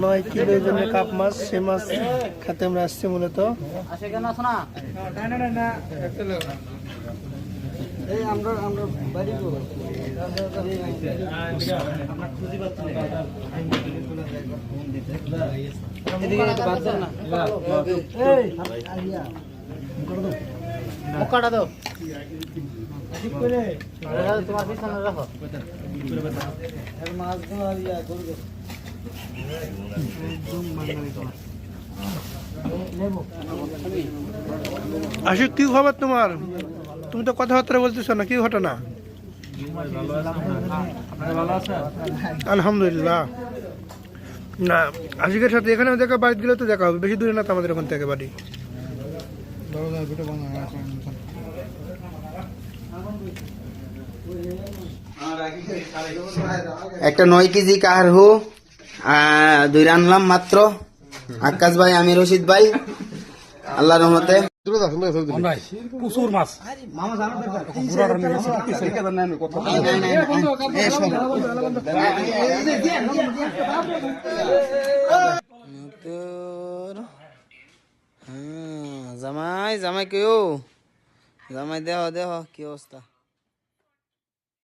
নয় কিলো ওজনের কাপ মাছ সে মাছ খেতে আমরা আসছি মূলত দাও তোমার পিছনে রাখো ইয়া করবে আশিক, কি খবর তোমার? তুমি তো কথাবার্তা বলতেছো না, কি ঘটনা? আলহামদুলিল্লাহ। না, আশিকের সাথে এখানেও দেখা বাড়ি গেলে তো দেখা হবে, বেশি দূরে না তো আমাদের ওখান থেকে বাড়ি? একটা নয় কেজি কাহারহু দুই আনলাম মাত্র। আকাশ ভাই আমি রশিদ ভাই আল্লাহ রহমতে। জামাই জামাই কেউ? জামাই, দেহ দেহ, কি অবস্থা?